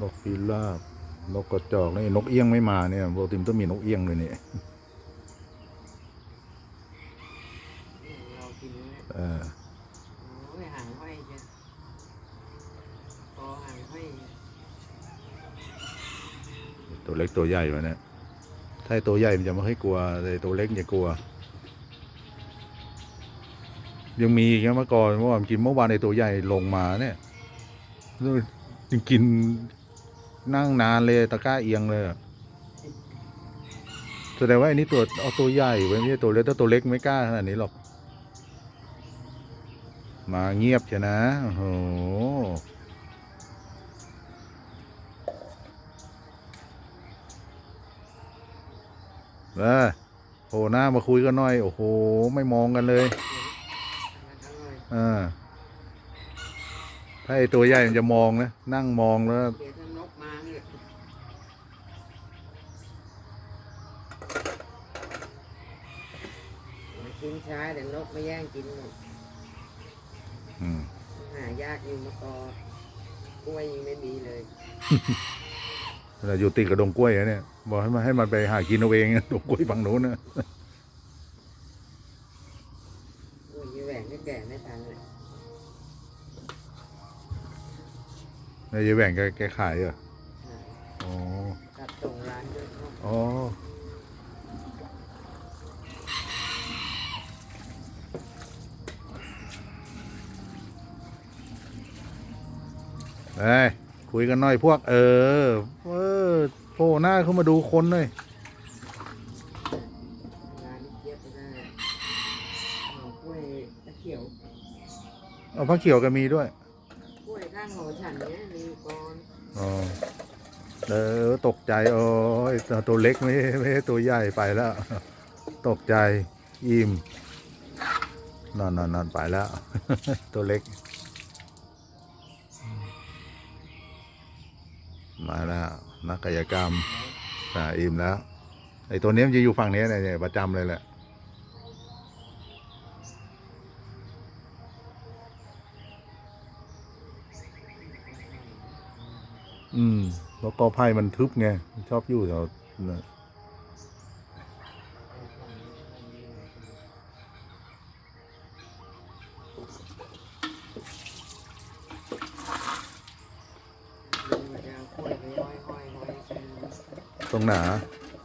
นกพิราบนกกระจอกนี่นกเอี้ยงไม่มาเนี่ยปกติมันต้องมีนกเอี้ยงเลยเนี่ยเรากินนะเออโอ้ยหางห้อยจ้ะคอหางห้อยตัวเล็กตัวใหญ่วะเนี่ยถ้าไอ้ตัวใหญ่มันจะไม่ค่อยกลัวแต่ตัวเล็กมันจะกลัว ยังมีอีกนะเมื่อก่อนเมื่อวานกินเมื่อวานในตัวใหญ่ลงมาเนี่ยยังกิน นั่งนานเลยตะกร้าเอียงเลยแสดงว่าอันนี้ตัวเอาตัวใหญ่ไว้ไม่ใช่ตัวเล็กถ้าตัวเล็กไม่กล้าขนาดนี้หรอก มาเงียบใช่นะโอ้โหเออโผล่หน้ามาคุยกันหน่อย โอ้โห ไม่มองกันเลยอร่อยเออถ้าไอตัวใหญ่มันจะมองนะ นั่งมองแล้ว เดี๋ยวถ้านกมาเนี่ยมา กินช้าเดี๋ยวนกไม่แย่งกินหมดอืมหายากอยู่มะกอกล้วยยังไม่มีเลยเราอยู่ติดกับดงกล้วยอะเนี่ยบอกให้มันให้มันไปหากินเอาเองดงกล้วยฝั่งนู้นนะกล้วยยี่แหวงก็แก่ไม่ทันเลยนายยายแหว่งแกแกขายเหรอหายอ๋อ ตัดส่งร้านด้วยเนาะ อ๋อ เอ้ยคุยกันหน่อยพวก เออ เออโผล่หน้าเข้ามาดูคนหน่อยร้านนี้เทียบไปได้หน่อกล้วยตะเขียวเอาผ้าเขียวก็มีด้วยกล้วยข้างหอฉันเนี้ยมีกรอ๋อเออตกใจโอ้ยตัวตัวเล็กไม่ไม่ใช่ตัวใหญ่ไปแล้ว ตกใจอิ่มนอนนอนนอนไปแล้ว ตัวเล็ก มาแล้วนักกายกรรมอ่าอิ่มแล้วไอ้ตัวนี้มันจะอยู่ฝั่งนี้เนี่ยประจำเลยแหละอืมแล้วก็ไพ่มันทึบไงชอบอยู่แถวนะ ลุงจะเอากล้วยไปห้อยห้อยห้อยกัน ตรงหนาเ